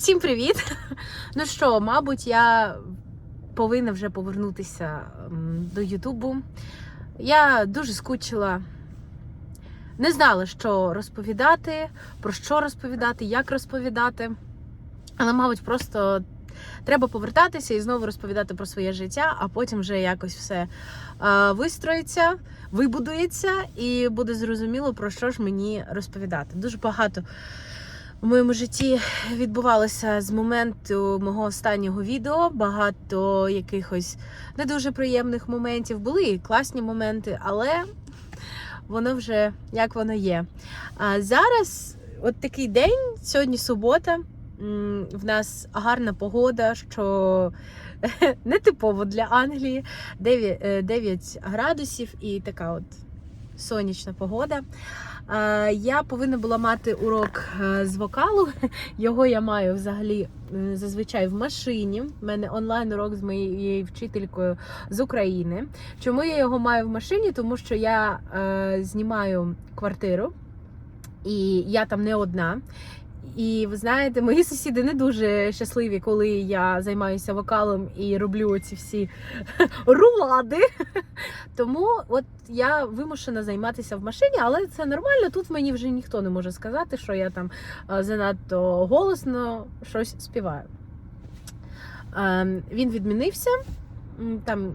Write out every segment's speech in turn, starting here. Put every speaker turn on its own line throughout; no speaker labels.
Всім привіт! Ну що, мабуть, я повинна вже повернутися до Ютубу. Я дуже скучила, не знала, що розповідати, про що розповідати, як розповідати. Але, мабуть, просто треба повертатися і знову розповідати про своє життя, а потім вже якось все вистроїться, вибудується, і буде зрозуміло, про що ж мені розповідати. Дуже багато в моєму житті відбувалося з моменту мого останнього відео. Багато якихось не дуже приємних моментів. Були класні моменти, але воно вже як воно є. А зараз, от такий день, сьогодні субота. В нас гарна погода, що не типово для Англії. 9, е, 9 градусів і така от сонячна погода. Я повинна була мати урок е, з вокалу. Його я маю взагалі е, зазвичай в машині. У мене онлайн урок з моєю вчителькою з України. Чому я його маю в машині? Тому що я е, знімаю квартиру, і я там не одна. І ви знаєте, мої сусіди не дуже щасливі, коли я займаюся вокалом і роблю ці всі рулади. Тому от я вимушена займатися в машині, але це нормально. Тут мені вже ніхто не може сказати, що я там е, занадто голосно щось співаю. Ем, Він відмінився. Там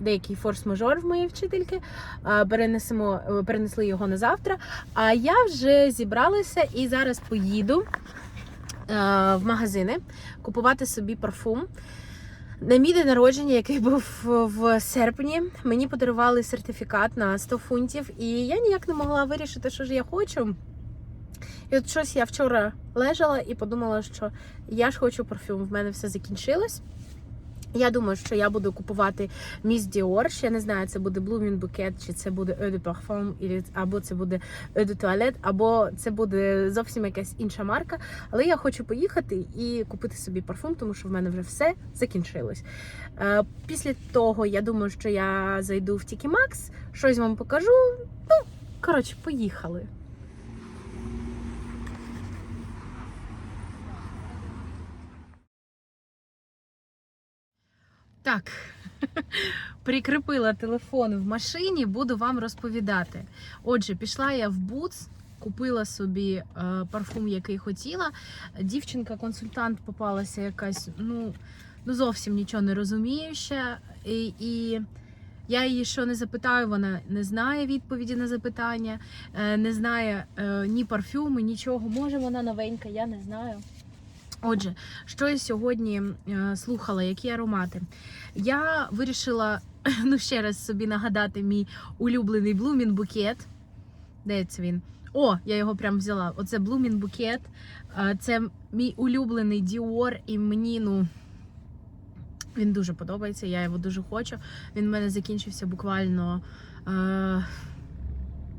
деякий форс-мажор в моєї вчительки. Перенесемо, е, перенесли його на завтра. А я вже зібралася і зараз поїду е, в магазини купувати собі парфум. На мій день народження, який був в серпні, мені подарували сертифікат на 100 фунтів, і я ніяк не могла вирішити, що ж я хочу. І от щось я вчора лежала і подумала, що я ж хочу парфюм. В мене все закінчилось. Я думаю, що я буду купувати Miss Dior. Ще не знаю, це буде Bouquet, чи це буде Eau de або це буде Eau de або це буде зовсім якась інша марка. Але я хочу поїхати і купити собі парфум, тому що в мене вже все закінчилось. Е, Після того я думаю, що я зайду в Tiki Max, щось вам покажу. Ну, коротше, поїхали. Так, прикріпила телефон в машині, буду вам розповідати. Отже, пішла я в Boots, купила собі е, парфум, який хотіла. Дівчинка-консультант попалася якась, ну, ну зовсім нічого не розуміюча. І, і я її що не запитаю, вона не знає відповіді на запитання, е, не знає е, ні парфюму, нічого. Може, вона новенька, я не знаю. Отже, що я сьогодні е, слухала, які аромати? Я вирішила ну ще раз собі нагадати мій улюблений Блумін букет. Де це він? О, я його прям взяла. Оце Блумін букет. Е, Це мій улюблений Dior, і мені, ну. Він дуже подобається, я його дуже хочу. Він в мене закінчився буквально е,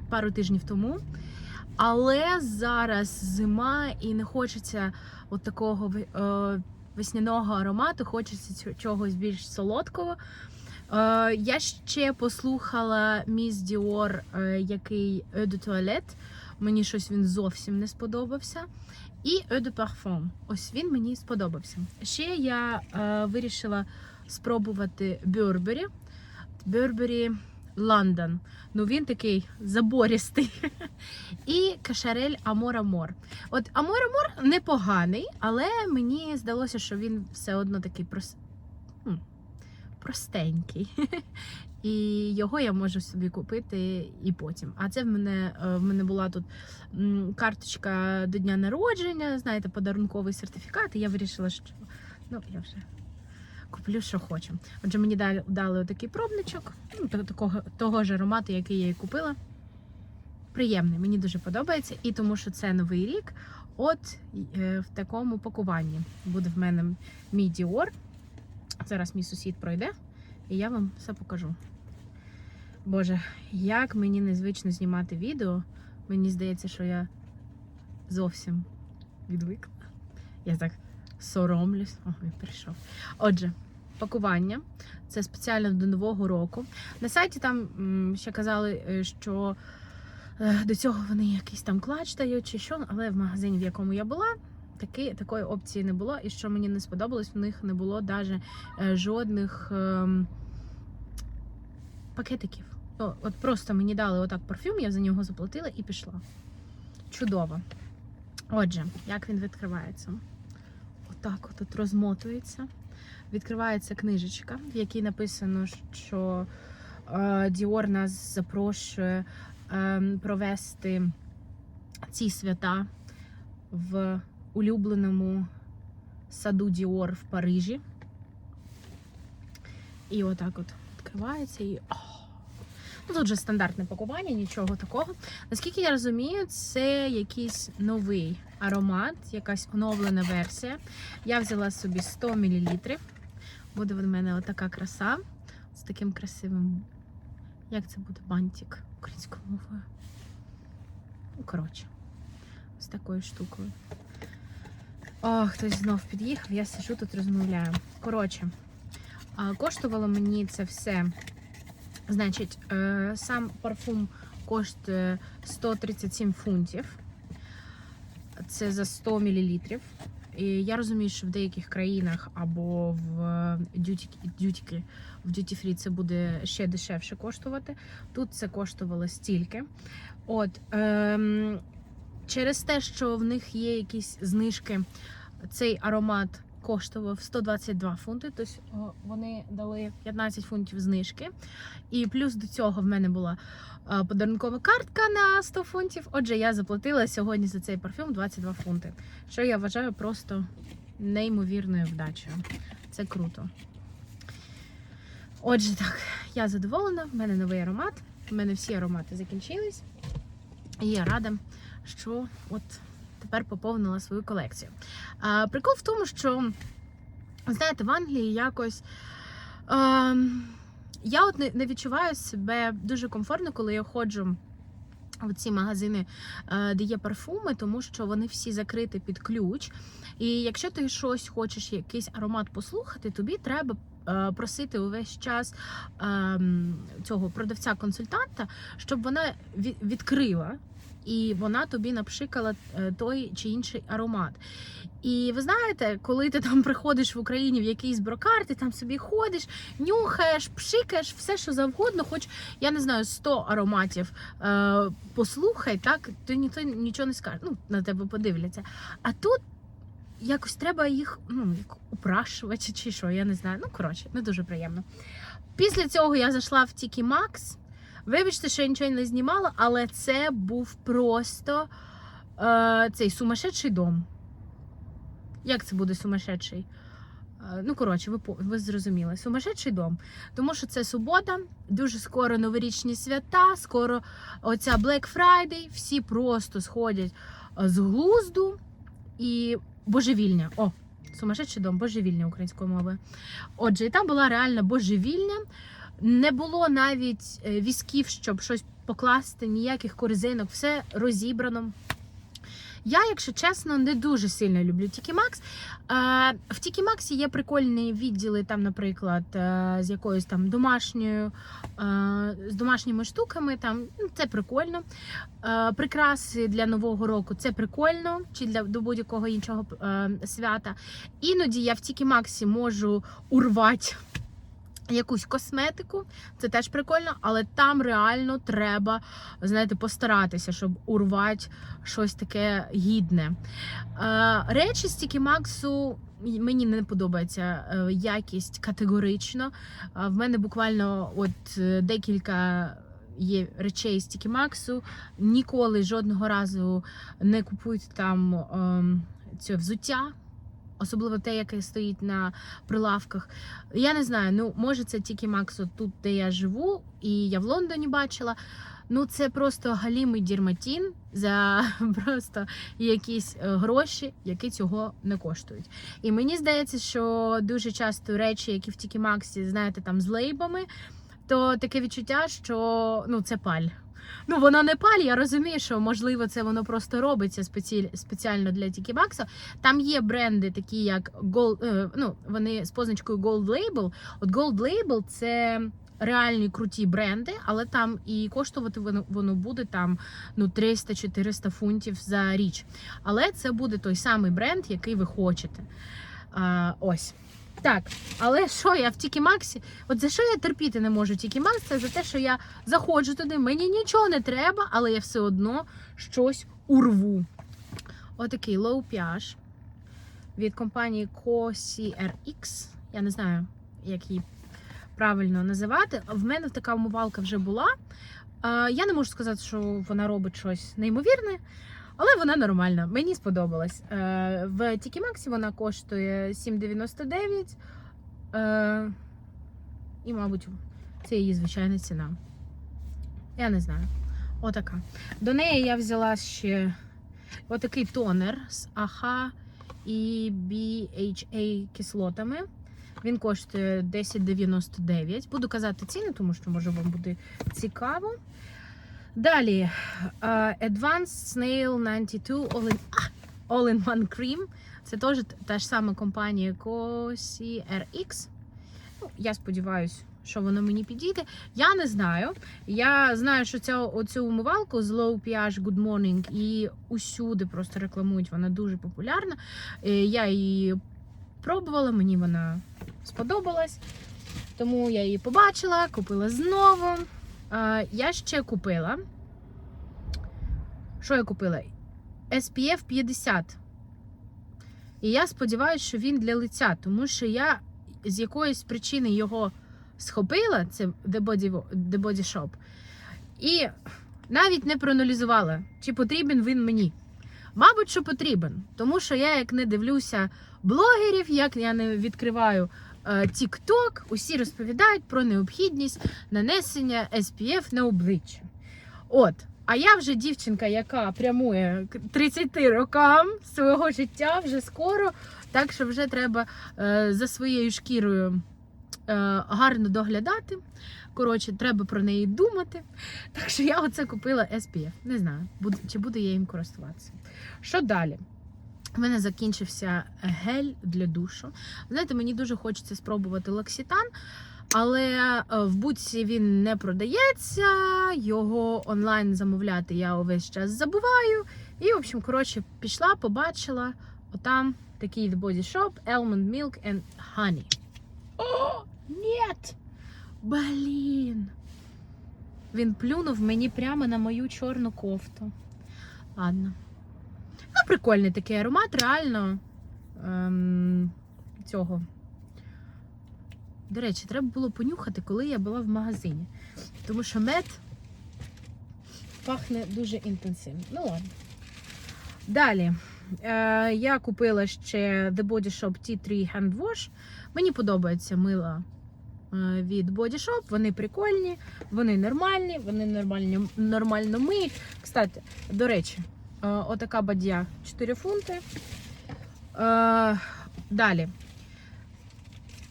пару тижнів тому. Але зараз зима і не хочеться от такого е, весняного аромату, хочеться чогось більш солодкого. Е, я ще послухала Miss Dior, е, який Eau de Toilette. Мені щось він зовсім не сподобався. І Eau de Parfum. Ось він мені сподобався. Ще я вирішила спробувати Burberry. Burberry London. Ну він такий забористий. І кашарель Амор Амор. От Амор Амор непоганий, але мені здалося, що він все одно такий прос... простенький. І його я можу собі купити і потім. А це в мене е, в мене була тут карточка до дня народження, знаєте, подарунковий сертифікат. І я вирішила, що ну я вже куплю, що хочу. Отже, мені дали, дали такий пробничок, ну, такого того ж аромату, який я і купила. Приємний, мені дуже подобається. І тому що це новий рік. От е, в такому пакуванні буде в мене мій Dior. Зараз мій сусід пройде, і я вам все покажу. Боже, як мені незвично знімати відео. Мені здається, що я зовсім відвикла. Я так соромлюсь. О, він прийшов. Отже, пакування. Це спеціально до Нового року. На сайті там ще казали, е, що е, до цього вони якийсь там клач дають чи що, але в магазині, в якому я була, таки, такої опції не було. І що мені не сподобалось, в них не було навіть жодних ем, пакетиків. О, от просто мені дали отак парфюм, я за нього заплатила і пішла. Чудово. Отже, як він відкривається? Отак от, от розмотується. Відкривається книжечка, в якій написано, що е, Діор нас запрошує е, провести ці свята в улюбленому саду Діор в Парижі. І отак от відкривається і. Ну, тут же стандартне пакування, нічого такого. Наскільки я розумію, це якийсь новий аромат, якась оновлена версія. Я взяла собі 100 мл. Буде в мене отака краса з таким красивим. Як це буде? Бантик українською мовою. Ну, коротше, з такою штукою. О, хтось знов під'їхав, я сижу тут розмовляю. Коротше, коштувало мені це все. Значить, е, сам парфум коштує 137 фунтів. Це за 100 мл. І я розумію, що в деяких країнах або в дютіки, дютіки, в дюті фрі це буде ще дешевше коштувати. Тут це коштувало стільки. От ем, через те, що в них є якісь знижки, цей аромат коштував 122 фунти. Тобто вони дали 15 фунтів знижки. І плюс до цього в мене була е, подарункова картка на 100 фунтів. Отже, я заплатила сьогодні за цей парфюм 22 фунти. Що я вважаю просто неймовірною вдачею. Це круто. Отже, так, я задоволена, в мене новий аромат. У мене всі аромати закінчились. І я рада, що от тепер поповнила свою колекцію. А, прикол в тому, що, знаєте, в Англії якось. А, я от не, відчуваю себе дуже комфортно, коли я ходжу в ці магазини, е, де є парфуми, тому що вони всі закриті під ключ. І якщо ти щось хочеш, якийсь аромат послухати, тобі треба е, просити увесь час е, цього продавця-консультанта, щоб вона відкрила. І вона тобі напшикала е, той чи інший аромат. І ви знаєте, коли ти там приходиш в Україні в якийсь брокар, ти там собі ходиш, нюхаєш, пшикаєш, все що завгодно, хоч я не знаю, 100 ароматів е, послухай, так то ніхто нічого не скаже. Ну, на тебе подивляться. А тут якось треба їх ну, упрашувати чи що, я не знаю. Ну, коротше, не дуже приємно. Після цього я зайшла в Тікі Макс. Вибачте, що я нічого не знімала, але це був просто е, цей сумасшедший дом. Як це буде сумасшедший? Е, Ну, коротше, ви, ви зрозуміли. Сумасшедший дом. Тому що це субота, дуже скоро новорічні свята, скоро оця Black Friday, всі просто сходять е, з глузду і божевільня. О, сумасшедший дом, божевільня українською мовою. Отже, і там була реальна божевільня. Не було навіть е, візків, щоб щось покласти, ніяких корзинок, все розібрано. Я, якщо чесно, не дуже сильно люблю Тікі Макс. Е, в Тікі Максі є прикольні відділи, там, наприклад, е, з якоюсь там домашньою, з домашніми штуками. Там ну, це прикольно. Прикраси для нового року це прикольно, чи для до будь-якого іншого свята. Іноді я в Тікі Максі можу урвати якусь косметику, це теж прикольно, але там реально треба, знаєте, постаратися, щоб урвати щось таке гідне. Е, речі Тікі Максу мені не подобається е, якість категорично. Е, в мене буквально от е, декілька. Є речей з Максу. Ніколи жодного разу не купуйте там ем, це взуття, особливо те, яке стоїть на прилавках. Я не знаю, ну може це тільки Максу тут, де я живу, і я в Лондоні бачила. Ну, це просто галімий дірматін за просто якісь е, гроші, які цього не коштують. І мені здається, що дуже часто речі, які в Тікі Максі, знаєте, там з лейбами, то таке відчуття, що ну це паль. Ну, воно не паль, я розумію, що можливо це воно просто робиться спеці... спеціально для Тікі Макса. Там є бренди, такі як Gold, е, ну, вони з позначкою Gold Label. От Gold Label це реальні круті бренди, але там і коштувати воно, воно буде там ну 300-400 фунтів за річ. Але це буде той самий бренд, який ви хочете. А, ось. Так, але що я в Тікі Максі? От за що я терпіти не можу Тікі Макс? Це за те, що я заходжу туди, мені нічого не треба, але я все одно щось урву. Отакий low pH від компанії COSI-RX. Я не знаю, як її правильно називати. В мене така умивалка вже була. Е, Я не можу сказати, що вона робить щось неймовірне, але вона нормальна. Мені сподобалась. Е, В Тікі Максі вона коштує 7,99. Е, І, мабуть, це її звичайна ціна. Я не знаю. Отака. До неї я взяла ще отакий тонер з АХ і BHA кислотами. Він коштує 10,99. Буду казати ціни, тому що може вам буде цікаво. Далі е, Advanced Snail 92 All-in а, All-in-One Cream. Це теж та ж сама компанія COSI RX. Ну, я сподіваюся, що воно мені підійде. Я не знаю. Я знаю, що ця оцю умивалку з Low pH Good Morning і усюди просто рекламують. Вона дуже популярна. Е, Я її пробувала, мені вона сподобалась. Тому я її побачила, купила знову. Я ще купила. Що я купила? SPF 50. І я сподіваюся, що він для лиця, тому що я з якоїсь причини його схопила, це The Body, The Body Shop, і навіть не проаналізувала, чи потрібен він мені. Мабуть, що потрібен, тому що я як не дивлюся блогерів, як я не відкриваю TikTok, усі розповідають про необхідність нанесення SPF на обличчя. От. А я вже дівчинка, яка прямує 30 рокам свого життя вже скоро, так що вже треба е, за своєю шкірою е, гарно доглядати. Коротше, треба про неї думати. Так що я оце купила SPF. Не знаю, чи буду я їм користуватися. Що далі? У мене закінчився гель для душу. Знаєте, мені дуже хочеться спробувати лаксітан, але е, в будці він не продається. Його онлайн замовляти я увесь час забуваю. І, в общем, коротше, пішла, побачила. Отам такий Body Shop, Almond Milk and Honey. О, ні! Блін! Він плюнув мені прямо на мою чорну кофту. Ладно. Прикольний такий аромат, реально ем, цього. До речі, треба було понюхати, коли я була в магазині. Тому що мед пахне дуже інтенсивно. Ну ладно. Далі. Е, я купила ще The Body Shop T3 Hand Wash. Мені подобається мила е, від Body Shop. Вони прикольні, вони нормальні, вони нормально, нормально миють. Кстати, до речі, отака бадья 4 фунти. Е, далі.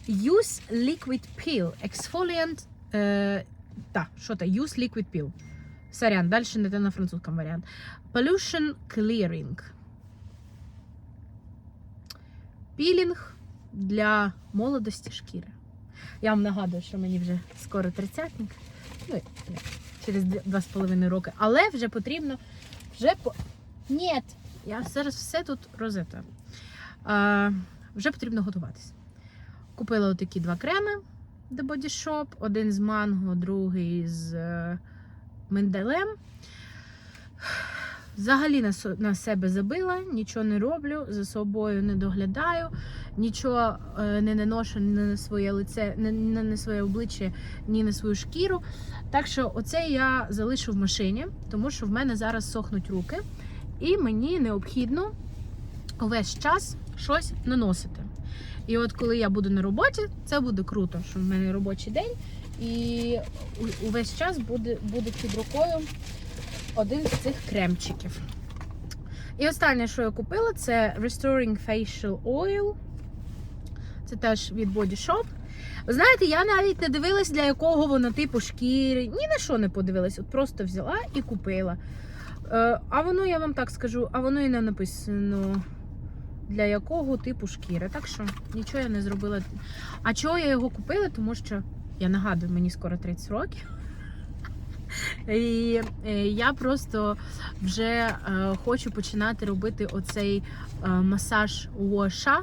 Use Liquid Peel. Exfoliant. Е, та, що то? Use Liquid Peel. Сорян, далі не те на французькому варіант. Pollution Clearing. Пілінг для молодості шкіри. Я вам нагадую, що мені вже скоро тридцятник. Ну, через дві- два з половиною роки. Але вже потрібно. Вже. Ні, я зараз все тут розета. А, вже потрібно готуватися. Купила отакі два креми The Body Shop. Один з манго, другий з е, миндалем. Взагалі на, на себе забила, нічого не роблю, за собою не доглядаю, нічого е, не наношу ні на своє лице, ні на своє обличчя, ні на свою шкіру. Так що оце я залишу в машині, тому що в мене зараз сохнуть руки, і мені необхідно увесь час щось наносити. І от коли я буду на роботі, це буде круто, що в мене робочий день, і увесь час буде, буде під рукою один з цих кремчиків. І останнє, що я купила, це Restoring Facial Oil. Це теж від Body Shop. Ви знаєте, я навіть не дивилась, для якого воно типу шкіри. Ні на що не подивилась. От просто взяла і купила. Е, а воно, я вам так скажу, а воно і не написано для якого типу шкіри. Так що нічого я не зробила. А чого я його купила? Тому що Я нагадую, мені скоро 30 років. І е, я просто вже е, хочу починати робити оцей масаж воша.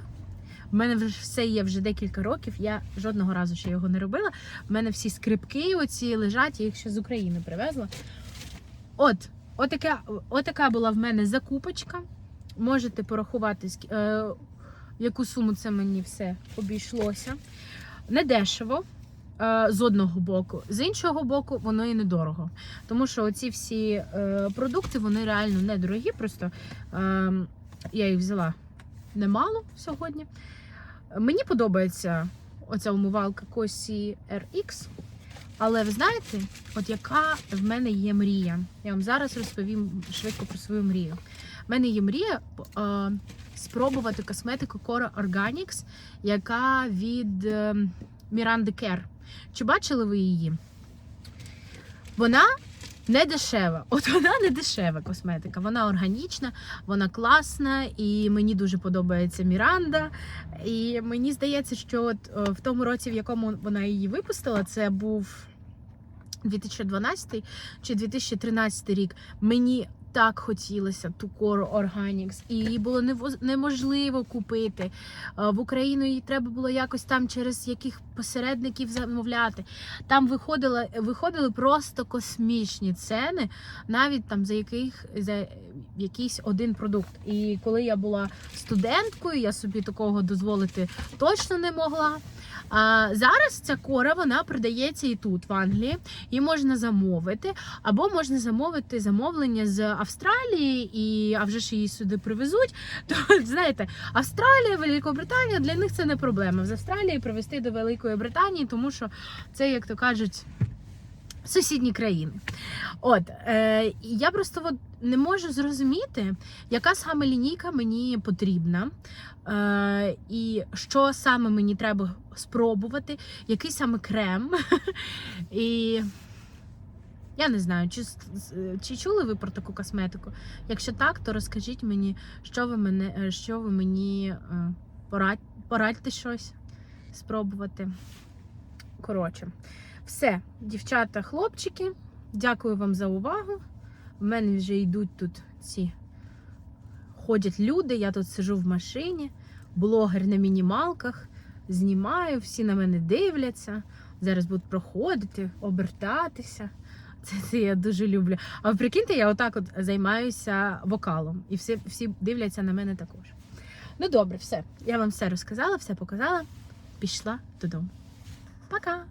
У мене вже все є вже декілька років. Я жодного разу ще його не робила. У мене всі скрипки оці лежать, я їх ще з України привезла. От, отака, отака була в мене закупочка. Можете порахувати, е, яку суму це мені все обійшлося. Не дешево. е, З одного боку, з іншого боку, воно і недорого. Тому що оці всі е, продукти вони реально недорогі. Просто е, я їх взяла немало сьогодні. Мені подобається оця умивалка Косі RX. Але ви знаєте, от яка в мене є мрія? Я вам зараз розповім швидко про свою мрію. В мене є мрія е, спробувати косметику Cora Organics, яка від е, Miranda Care. Чи бачили ви її? Вона не дешева. От вона не дешева косметика. Вона органічна, вона класна, і мені дуже подобається Міранда. І мені здається, що от е, в тому році, в якому вона її випустила, це був 2012 чи 2013 рік. Мені так хотілося ту Core Organics, і її було неможливо купити. Е, В Україну її треба було якось там через яких посередників замовляти. Там виходили, виходили просто космічні ціни, навіть там за яких за якийсь один продукт. І коли я була студенткою, я собі такого дозволити точно не могла. А зараз ця кора вона продається і тут, в Англії. Її можна замовити, або можна замовити замовлення з Австралії, і а вже ж її сюди привезуть. То знаєте, Австралія, Великобританія для них це не проблема. З Австралії привезти до Великої Британії, тому що це, як то кажуть, сусідні країни. От е, я просто от не можу зрозуміти, яка саме лінійка мені потрібна, е, і що саме мені треба спробувати, який саме крем. І я не знаю, чи, чи чули ви про таку косметику? Якщо так, то розкажіть мені, що ви мене, е, що ви мені е, порадь, порадьте щось спробувати. Коротше, все, дівчата, хлопчики, дякую вам за увагу. В мене вже йдуть тут ці ходять люди. Я тут сижу в машині, блогер на мінімалках, знімаю, всі на мене дивляться. Зараз будуть проходити, обертатися. Це, це я дуже люблю. А ви прикиньте, я отак от займаюся вокалом, і всі, всі дивляться на мене також. Ну добре, все. Я вам все розказала, все показала. Пішла додому. Пока!